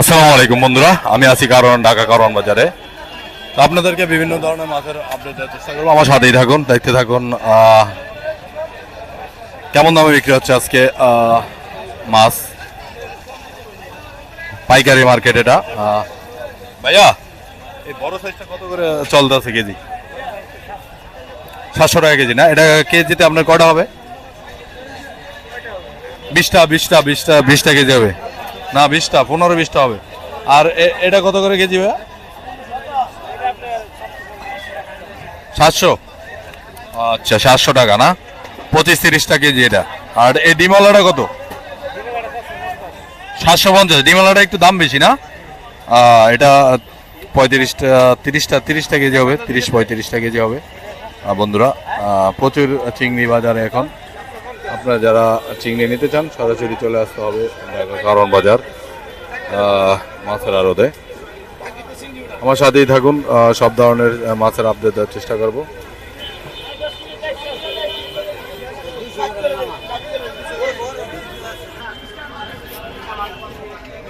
আসসালামু আলাইকুম বন্ধুরা, আমি আছি কারণ, ঢাকা কারণ বাজারে। আপনাদেরকে বিভিন্ন ধরনের মাছের আপডেট দেওয়ার চেষ্টা করব। আমার সাথেই থাকুন, দেখতে থাকুন কেমন দামে বিক্রি হচ্ছে আজকে মাছ? পাইকারি মার্কেট এটা ভাইয়া, এই বড় সাইজটা কত করে চলতে আছে কেজি? সাতশো টাকা কেজি না? এটা কেজিতে আপনার কটা হবে? বিশটা বিশটা বিশটা বিশটা কেজি হবে। না, বিশটা, পনেরো বিশটা হবে। আর এটা কত করে কেজি ভাইয়া? সাতশো। আচ্ছা সাতশো টাকা না? পঁচিশ তিরিশটা কেজি এটা। আর এই ডিমালাটা কত? সাতশো পঞ্চাশ। ডিমালাটা একটু দাম বেশি না? এটা পঁয়ত্রিশটা, তিরিশটা তিরিশটা কেজি হবে, তিরিশ পঁয়ত্রিশটা কেজি হবে। বন্ধুরা প্রচুর চিংড়ি বাজারে এখন। আপনারা যারা চিংড়ি নিতে চান, সরাসরি চলে আসতে হবে কারণ বাজার মাছের আড়তে। আমার সাথেই থাকুন সব ধরনের মাছের আপডেট দেওয়ার চেষ্টা করব।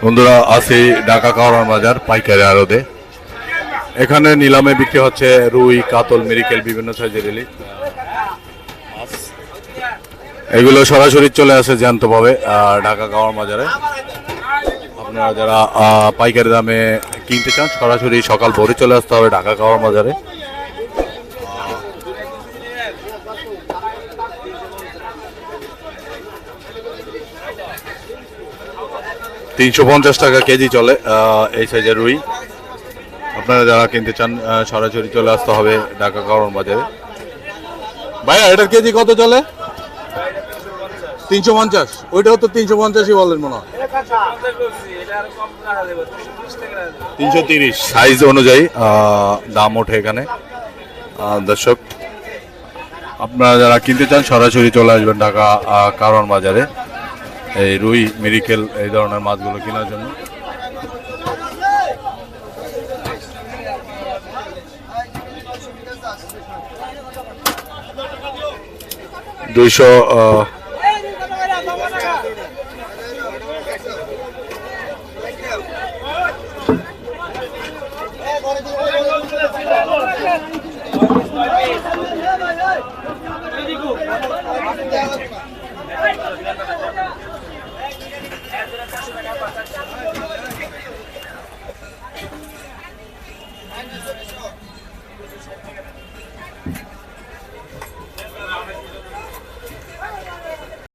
বন্ধুরা, আছি ঢাকা কারণ বাজার পাইকারি আড়তে। এখানে নিলামে বিক্রি হচ্ছে রুই, কাতল, মেরিকেল, বিভিন্ন সাইজের ইলিশ। এগুলো সরাসরি চলে আসে জ্যান্তভাবে ঢাকা কাওয়ার বাজারে আপনারা যারা পাইকারি দামে কিনতে চান, সরাসরি সকাল ভোরে চলে আসতে হবে ঢাকা কাওয়ার বাজারে তিনশো পঞ্চাশ টাকা কেজি চলে এই সাইজের রুই। আপনারা যারা কিনতে চান সরাসরি চলে আসতে হবে ঢাকা কাওয়ার বাজারে ভাইয়া, এটার কেজি কত চলে? তিনশো পঞ্চাশ। ওইটাও তো তিনশো পঞ্চাশই বলেন মনে হয়। তিনশো তিরিশ সাইজ অনুযায়ী দাম ওঠে এখানে। দর্শক, আপনারা যারা কিনতে চান, সরাসরি চলে আসবেন ঢাকা কারণ বাজারে। এই রুই, মেরিকেল, এই ধরনের মাছগুলো কেনার জন্য। দুইশো